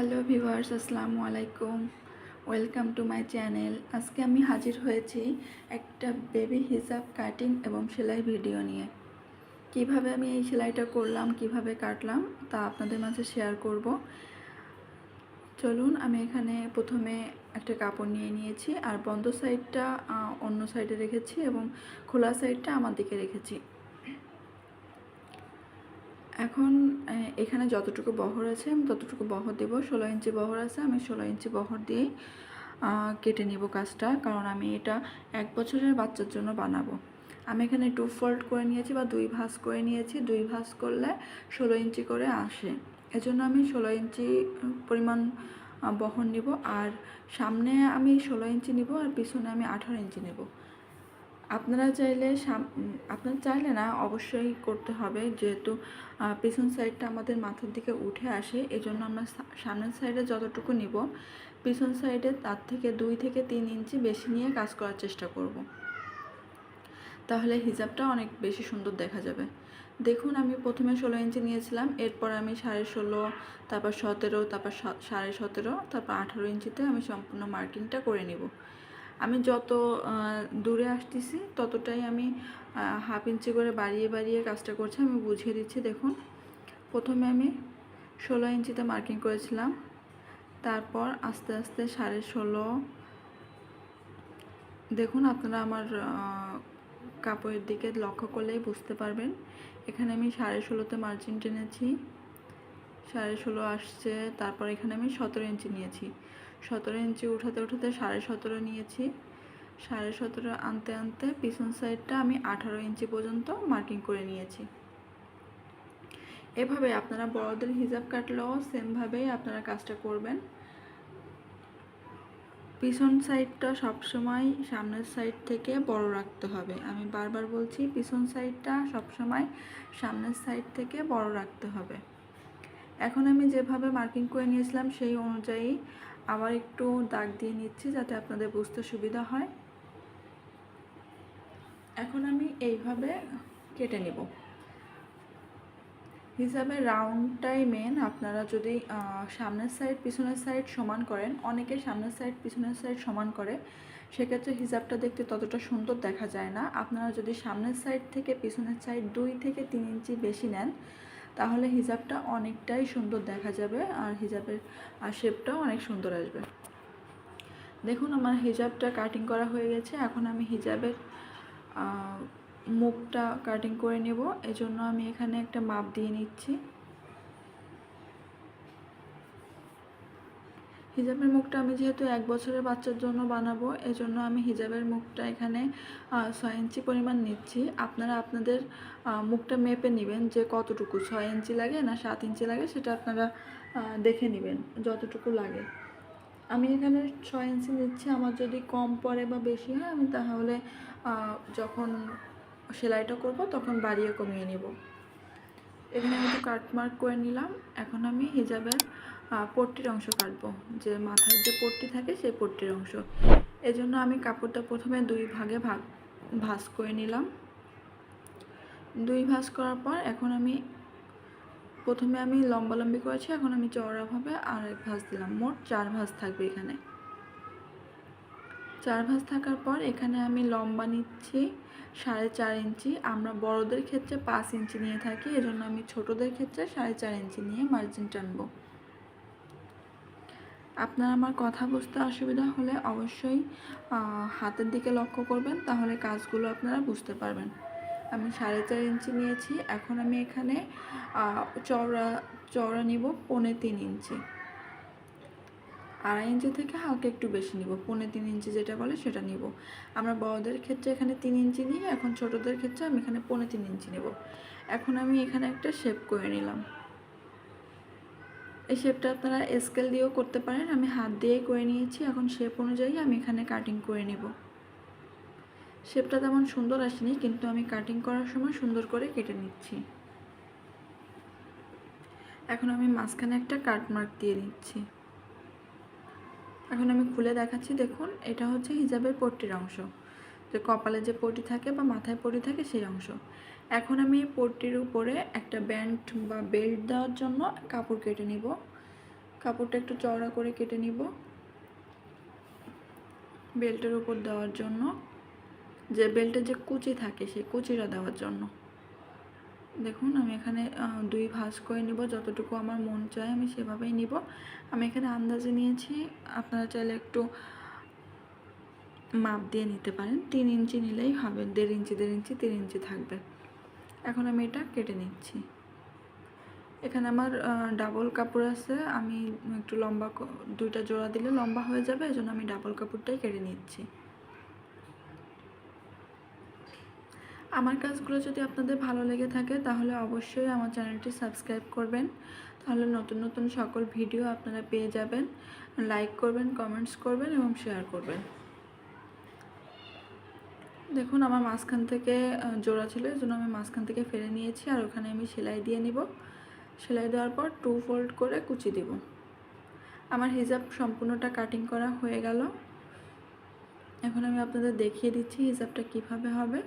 Hello viewers, আসসালামু আলাইকুম। Welcome to my channel. আজকে আমি হাজির হয়েছি একটা বেবি হিসাব কাটিং এবং সেলাই ভিডিও নিয়ে। কীভাবে আমি এই সেলাইটা করলাম, কীভাবে কাটলাম, তা আপনাদের মাঝে শেয়ার করব। চলুন, আমি এখানে প্রথমে একটা কাপড় নিয়ে নিয়েছি, আর বন্ধ সাইডটা অন্য সাইডে রেখেছি এবং খোলা সাইডটা আমার দিকে রেখেছি। এখন এখানে যতটুকু বহর আছে আমি ততটুকু বহর দেবো। ষোলো ইঞ্চি বহর আছে, আমি ষোলো ইঞ্চি বহর দিয়েই কেটে নিব কাজটা। কারণ আমি এটা এক বছরের বাচ্চার জন্য বানাবো। আমি এখানে টু ফোল্ড করে নিয়েছি বা দুই ভাঁজ করে নিয়েছি। দুই ভাঁজ করলে ষোলো ইঞ্চি করে আসে। এজন্য আমি ষোলো ইঞ্চি পরিমাণ বহর নিব। আর সামনে আমি ষোলো ইঞ্চি নিব আর পিছনে আমি আঠারো ইঞ্চি নেব। আপনারা চাইলে আপনারা চাইলে না অবশ্যই করতে হবে। যেহেতু পিছন সাইডটা আমাদের মাথার দিকে উঠে আসে এই জন্য আমরা সামনের সাইডে যতটুকু নিব, পিছন সাইডে তার থেকে দুই থেকে তিন ইঞ্চি বেশি নিয়ে কাজ করার চেষ্টা করব। তাহলে হিজাবটা অনেক বেশি সুন্দর দেখা যাবে। দেখুন, আমি প্রথমে ষোলো ইঞ্চি নিয়েছিলাম, এরপর আমি সাড়ে ষোলো, তারপর সতেরো, তারপর সাড়ে সতেরো, তারপর আঠারো ইঞ্চিতে আমি সম্পূর্ণ মার্কিংটা করে নিব। আমি যত দূরে আসতেছি ততটাই আমি হাফ ইঞ্চি করে বাড়িয়ে বাড়িয়ে কাজটা করছি। আমি বুঝিয়ে দিচ্ছি, দেখুন। প্রথমে আমি ষোলো ইঞ্চিতে মার্কিং করেছিলাম। তারপর আস্তে আস্তে সাড়ে ষোলো, দেখুন আপনারা আমার কাপড়ের দিকে লক্ষ্য করলেই বুঝতে পারবেন। এখানে আমি সাড়ে ষোলোতে মার্জিন টেনেছি, সাড়ে ষোলো আসছে, তারপর এখানে আমি সতেরো ইঞ্চি নিয়েছি। সতেরো ইঞ্চি উঠাতে উঠাতে সাড়ে সতেরো নিয়েছি। সাড়ে সতেরো আনতে আনতে পিছন সাইডটা আমি আঠারো ইঞ্চি পর্যন্ত মার্কিং করে নিয়েছি। এভাবে আপনারা বড়দের হিজাব কাটলেও সেমভাবেই আপনারা কাজটা করবেন। পিছন সাইডটা সবসময় সামনের সাইড থেকে বড় রাখতে হবে। আমি বারবার বলছি, পিছন সাইডটা সবসময় সামনের সাইড থেকে বড় রাখতে হবে। এখন আমি যেভাবে মার্কিং করে নিয়েছিলাম, সেই অনুযায়ী আবার একটু দাগ দিয়ে নিচ্ছি যাতে আপনাদের বুঝতে সুবিধা হয়। এখন আমি এইভাবে কেটে নেব। হিসাবে রাউন্ডটাই মেন আপনারা যদি সামনের সাইড পিছনের সাইড সমান করেন, অনেকে সামনের সাইড পিছনের সাইড সমান করে, সেক্ষেত্রে হিসাবটা দেখতে ততটা সুন্দর দেখা যায় না। আপনারা যদি সামনের সাইড থেকে পিছনের সাইড দুই থেকে তিন ইঞ্চি বেশি নেন তাহলে হিজাবটা অনেকটাই সুন্দর দেখা যাবে আর হিজাবের শেপটাও অনেক সুন্দর আসবে। দেখুন আমার হিজাবটা কাটিং করা হয়ে গেছে। এখন আমি হিজাবের মুখটা কাটিং করে নেব। এজন্য আমি এখানে একটা মাপ দিয়ে নিচ্ছি। হিজাবের মুখটা আমি যেহেতু এক বছরের বাচ্চার জন্য বানাবো, এজন্য আমি হিজাবের মুখটা এখানে ছয় ইঞ্চি পরিমাণ নিচ্ছি। আপনারা আপনাদের মুখটা মেপে নেবেন যে কতটুকু ছয় ইঞ্চি লাগে না সাত ইঞ্চি লাগে, সেটা আপনারা দেখে নেবেন যতটুকু লাগে। আমি এখানে ছয় ইঞ্চি নিচ্ছি, আমার যদি কম পড়ে বা বেশি হয়, আমি তাহলে যখন সেলাইটা করব তখন বাড়িয়ে কমিয়ে নেব। এখানে আমি একটু কাট মার্ক করে নিলাম। এখন আমি হিজাবের পট্টির অংশ কাটবো। যে মাথার যে পট্টি থাকে সেই পট্টির অংশ। এজন্য আমি কাপড়টা প্রথমে দুই ভাগে ভাগ, ভাঁজ করে নিলাম। দুই ভাঁজ করার পর এখন আমি, প্রথমে আমি লম্বালম্বি করেছি, এখন আমি চওড়াভাবে আর এক ভাঁজ দিলাম। মোট চার ভাঁজ থাকবে এখানে। চার ভাঁজ থাকার পর এখানে আমি লম্বা নিচ্ছি সাড়ে চার ইঞ্চি। আমরা বড়দের ক্ষেত্রে পাঁচ ইঞ্চি নিয়ে থাকি, এজন্য আমি ছোটদের ক্ষেত্রে সাড়ে চার ইঞ্চি নিয়ে মার্জিন টানবো। আপনার আমার কথা বুঝতে অসুবিধা হলে অবশ্যই হাতের দিকে লক্ষ্য করবেন, তাহলে কাজগুলো আপনারা বুঝতে পারবেন। আমি সাড়ে চার ইঞ্চি নিয়েছি, এখন আমি এখানে চওড়া চওড়া নিব পৌনে তিন ইঞ্চি। আড়াই ইঞ্চি থেকে হালকা একটু বেশি নিব, পৌনে তিন ইঞ্চি যেটা বলে সেটা নিব। আমরা বড়দের ক্ষেত্রে এখানে তিন ইঞ্চি নিই, এখন ছোটদের ক্ষেত্রে আমি এখানে পৌনে তিন ইঞ্চি নেব। এখন আমি এখানে একটা শেপ করে নিলাম। এই শেপটা আপনারা স্কেল দিয়েও করতে পারেন। আমি হাত দিয়েই করে নিয়েছি। এখন শেপ অনুযায়ী আমি এখানে কাটিং করে নেব। শেপটা তেমন সুন্দর আসেনি, কিন্তু আমি কাটিং করার সময় সুন্দর করে কেটে নিচ্ছি। এখন আমি মাঝখানে একটা কাট মার্ক দিয়ে নিচ্ছি এখন আমি খুলে দেখাচ্ছি। দেখুন, এটা হচ্ছে হিজাবের পট্টির অংশ। যে কপালে যে পটি থাকে বা মাথায় পটি থাকে সেই অংশ। এখন আমি এই পট্টির উপরে একটা ব্যান্ড বা বেল্ট দেওয়ার জন্য কাপড় কেটে নিব। কাপড়টা একটু চওড়া করে কেটে নিব। বেল্টের উপর দেওয়ার জন্য। যে বেল্টে যে কুচি থাকে সেই কুচিটা দেওয়ার জন্য। দেখুন, আমি এখানে দুই ভাঁজ করে নিব। যতটুকু আমার মন চায় আমি সেভাবেই নিব। আমি এখানে আন্দাজে নিয়েছি। আপনারা চাইলে একটু মাপ দিয়ে নিতে পারেন। তিন ইঞ্চি নিলেই হবে, দেড় ইঞ্চি দেড় ইঞ্চি, তিন ইঞ্চি থাকবে। এখন আমি এটা কেটে নিচ্ছি। এখানে আমার ডাবল কাপড় আছে। আমি একটু লম্বা দুইটা জোড়া দিলে লম্বা হয়ে যাবে এই জন্য আমি ডাবল কাপড়টাই কেটে নিচ্ছি। আমার কাজগুলো যদি আপনাদের ভালো লেগে থাকে, তাহলে অবশ্যই আমার চ্যানেলটি সাবস্ক্রাইব করবেন। তাহলে নতুন নতুন সকল ভিডিও আপনারা পেয়ে যাবেন। লাইক করবেন, কমেন্টস করবেন এবং শেয়ার করবেন। দেখুন, আমার মাঝখান থেকে জোড়া ছিল এই জন্য আমি মাঝখান থেকে ফেলে নিয়েছি আর ওখানে আমি সেলাই দিয়ে নিব। সেলাই দেওয়ার পর টু ফোল্ড করে কুচি দিব। আমার হিজাব সম্পূর্ণটা কাটিং করা হয়ে গেল। এখন আমি আপনাদের দেখিয়ে দিচ্ছি হিজাবটা কীভাবে হবে।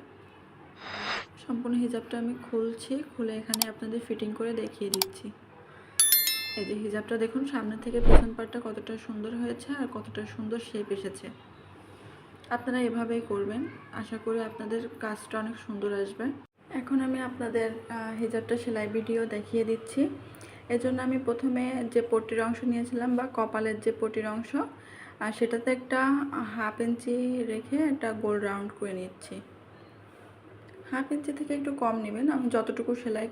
সম্পূর্ণ হিজাবটা আমি খুলছি, খুলে এখানে আপনাদের ফিটিং করে দেখিয়ে দিচ্ছি। এই যে হিজাবটা দেখুন, সামনে থেকে পেছন পার্টটা কতটা সুন্দর হয়েছে আর কতটা সুন্দর শেপ এসেছে। আপনারা এভাবেই করবেন। আশা করি আপনাদের কাজটা অনেক সুন্দর আসবে। এখন আমি আপনাদের হিজাবটা সেলাই ভিডিও দেখিয়ে দিচ্ছি। এজন্য আমি প্রথমে যে পট্টির অংশ নিয়েছিলাম বা কপালের যে পট্টির অংশ, আর সেটাতে একটা হাফ ইঞ্চি রেখে একটা গোল রাউন্ড করে নিচ্ছি। হাফ ইঞ্চি থেকে একটু কম নেবেন। আমি যতটুকু সেলাই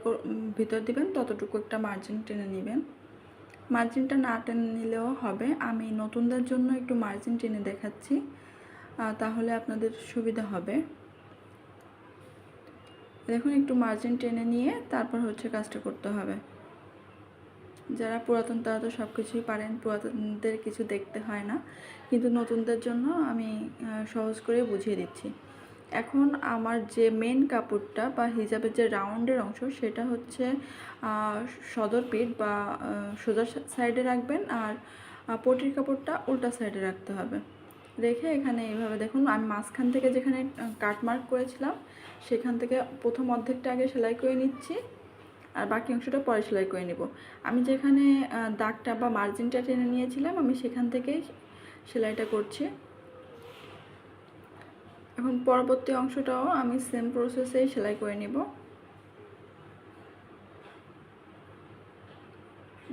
ভিতর দিবেন, ততটুকু একটা মার্জিন টেনে নেবেন। মার্জিনটা না টেনে নিলেও হবে। আমি নতুনদের জন্য একটু মার্জিন টেনে দেখাচ্ছি। তাহলে আপনাদের সুবিধা হবে। দেখুন, একটু মার্জিন টেনে নিয়ে তারপর হচ্ছে কাজটা করতে হবে। যারা পুরাতন, তারা তো সব কিছুই পারেন, পুরাতনদের কিছু দেখতে হয় না। কিন্তু নতুনদের জন্য আমি সহজ করে বুঝিয়ে দিচ্ছি। এখন আমার যে মেন কাপড়টা বা হিজাবের যে রাউন্ডের অংশ, সেটা হচ্ছে সদর পিঠ বা সোজা সাইডে রাখবেন আর পটির কাপড়টা উল্টা সাইডে রাখতে হবে। রেখে এখানে এইভাবে দেখুন, আমি মাঝখান থেকে যেখানে কাট মার্ক করেছিলাম, সেখান থেকে প্রথম অর্ধেকটা আগে সেলাই করে নিচ্ছি, আর বাকি অংশটা পরে সেলাই করে নেব। আমি যেখানে দাগটা বা মার্জিনটা টেনে নিয়েছিলাম, আমি সেখান থেকেই সেলাইটা করছি। এখন পরবর্তী অংশটাও আমি সেম প্রসেসেই সেলাই করে নেব।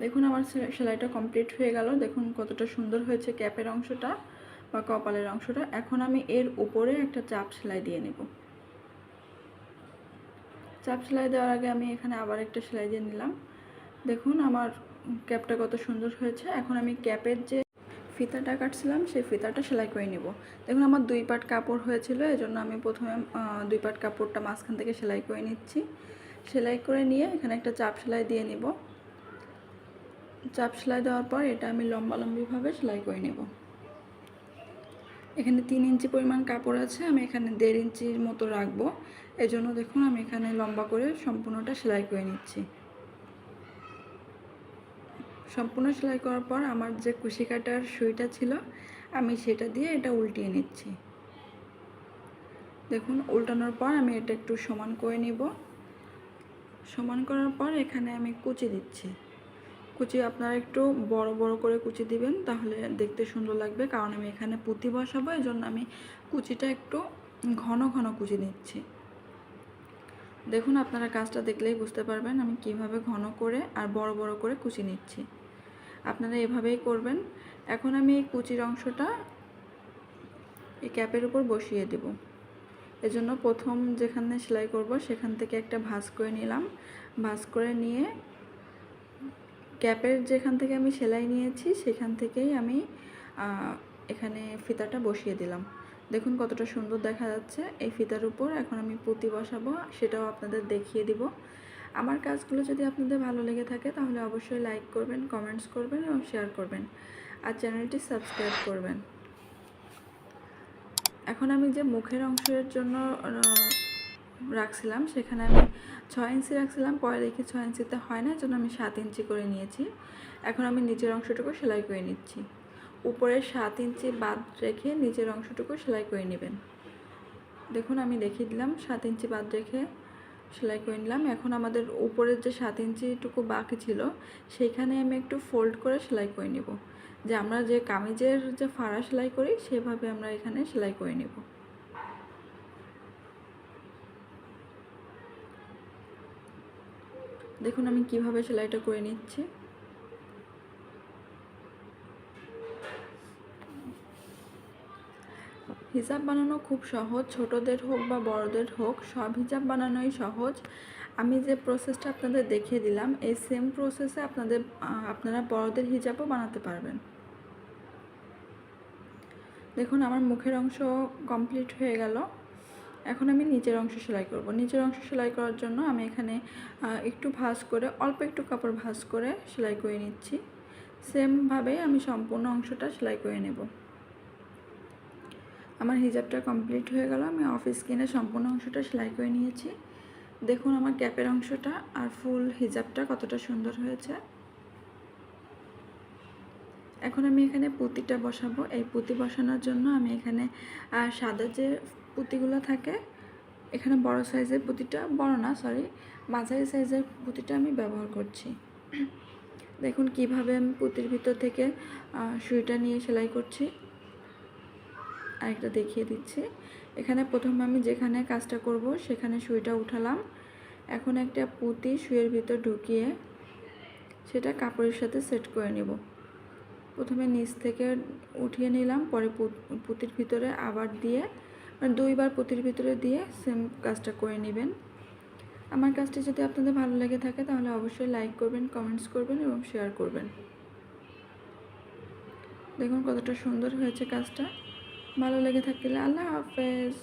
দেখুন, আমার সেলাইটা কমপ্লিট হয়ে গেল। দেখুন কতটা সুন্দর হয়েছে ক্যাপের অংশটা। বা কপালের অংশটা, এখন আমি এর উপরে একটা চাপ সেলাই দিয়ে নেব। চাপ সেলাই দেওয়ার আগে আমি এখানে আবার একটা সেলাই দিয়ে নিলাম। দেখুন, আমার ক্যাপটা কত সুন্দর হয়েছে। এখন আমি ক্যাপের যে ফিতাটা কাটছিলাম, সেই ফিতাটা সেলাই করে নিব। দেখুন, আমার দুই পাট কাপড় হয়েছিল, এজন্য আমি প্রথমে দুই পাট কাপড়টা মাঝখান থেকে সেলাই করে নিচ্ছি। সেলাই করে নিয়ে এখানে একটা চাপ সেলাই দিয়ে নিব। চাপ সেলাই দেওয়ার পর এটা আমি লম্বা লম্বিভাবে সেলাই করে নেব। এখানে তিন ইঞ্চি পরিমাণ কাপড় আছে, আমি এখানে দেড় ইঞ্চির মতো রাখব। এই জন্য দেখুন, আমি এখানে লম্বা করে সম্পূর্ণটা সেলাই করে নিচ্ছি। সম্পূর্ণ সেলাই করার পর আমার যে কুশি কাটার সুইটা ছিল, আমি সেটা দিয়ে এটা উল্টিয়ে নিচ্ছি। দেখুন, উল্টানোর পর আমি এটা একটু সমান করে নিব। সমান করার পর এখানে আমি কুচি দিচ্ছি। কুচি আপনারা একটু বড় বড় করে কুচি দিবেন, তাহলে দেখতে সুন্দর লাগবে। কারণ আমি এখানে পুঁতি বসাবো এই জন্য আমি কুচিটা একটু ঘন ঘন কুচি নিচ্ছি দেখুন, আপনারা কাজটা দেখলেই বুঝতে পারবেন আমি কীভাবে ঘন করে আর বড় বড় করে কুচি নিচ্ছি। আপনারা এভাবেই করবেন। এখন আমি এই কুচির অংশটা এই ক্যাপের উপর বসিয়ে দেব। এজন্য প্রথম যেখানে সেলাই করব, সেখান থেকে একটা ভাঁজ করে নিলাম। ভাঁজ করে নিয়ে ক্যাপের যেখান থেকে আমি সেলাই নিয়েছি, সেখান থেকেই আমি এখানে ফিতাটা বসিয়ে দিলাম। দেখুন কতটা সুন্দর দেখা যাচ্ছে। এই ফিতার উপর এখন আমি পুঁতি বসাবো, সেটাও আপনাদের দেখিয়ে দিব। আমার কাজগুলো যদি আপনাদের ভালো লেগে থাকে, তাহলে অবশ্যই লাইক করবেন কমেন্টস করবেন এবং শেয়ার করবেন। আর চ্যানেলটি সাবস্ক্রাইব করবেন। এখন আমি যে মুখের অংশের জন্য রাখছিলাম, সেখানে আমি ছয় ইঞ্চি রাখছিলাম, পরে দেখি ছয় ইঞ্চিতে হয় না জন্য আমি সাত ইঞ্চি করে নিয়েছি। এখন আমি নিচের অংশটুকু সেলাই করে নিচ্ছি। উপরের সাত ইঞ্চি বাদ রেখে নিচের অংশটুকু সেলাই করে নেবেন। দেখুন, আমি দেখিয়ে দিলাম, সাত ইঞ্চি বাদ রেখে সেলাই করে নিলাম। এখন আমাদের উপরের যে সাত ইঞ্চিটুকু বাকি ছিল, সেইখানে আমি একটু ফোল্ড করে সেলাই করে নেব। যে আমরা যে কামিজের যে ফাড়া সেলাই করি, সেভাবে আমরা এখানে সেলাই করে নিব। দেখুন, আমি কীভাবে সেলাইটা করে নিচ্ছি। হিজাব বানানো খুব সহজ, ছোটদের হোক বা বড়দের হোক, সব হিজাব বানানোই সহজ। আমি যে প্রসেসটা আপনাদের দেখিয়ে দিলাম, এই সেম প্রসেসে আপনাদের আপনারা বড়দের হিজাবও বানাতে পারবেন। দেখুন, আমার মুখের অংশ কমপ্লিট হয়ে গেল। এখন আমি নিচের অংশ সেলাই করব। নিচের অংশ সেলাই করার জন্য আমি এখানে একটু ভাঁজ করে, অল্প একটু কাপড় ভাঁজ করে সেলাই করে নিচ্ছি। সেমভাবে আমি সম্পূর্ণ অংশটা সেলাই করে নেব। আমার হিজাবটা কমপ্লিট হয়ে গেল, আমি অফিস কিনে সম্পূর্ণ অংশটা সেলাই করে নিয়েছি। দেখুন আমার ক্যাপের অংশটা আর ফুল হিজাবটা কতটা সুন্দর হয়েছে। এখন আমি এখানে পুঁতিটা বসাবো। এই পুঁতি বসানোর জন্য আমি এখানে সাদা যে পুঁতিগুলো থাকে। এখানে বড় সাইজের পুঁতিটা, বড় না সরি মাঝারি সাইজের পুঁতিটা আমি ব্যবহার করছি। দেখুন কীভাবে আমি পুঁতির ভিতর থেকে সুইটা নিয়ে সেলাই করছি। আরেকটা দেখিয়ে দিচ্ছি। এখানে প্রথমে আমি যেখানে কাজটা করব, সেখানে সুইটা উঠালাম। এখন একটা পুঁতি সুইয়ের ভিতর ঢুকিয়ে সেটা কাপড়ের সাথে সেট করে নেব। প্রথমে নিচ থেকে উঠিয়ে নিলাম, পরে পুঁতির ভিতরে আবার দিয়ে দুইবার পুঁতির ভিতরে দিয়ে সেম কাজটা করে নেবেন। আমার কাজটি যদি আপনাদের ভালো লেগে থাকে, তাহলে অবশ্যই লাইক করবেন কমেন্টস করবেন এবং শেয়ার করবেন। দেখুন কতটা সুন্দর হয়েছে কাজটা। ভালো লেগে থাকলে আল্লাহ হাফেজ।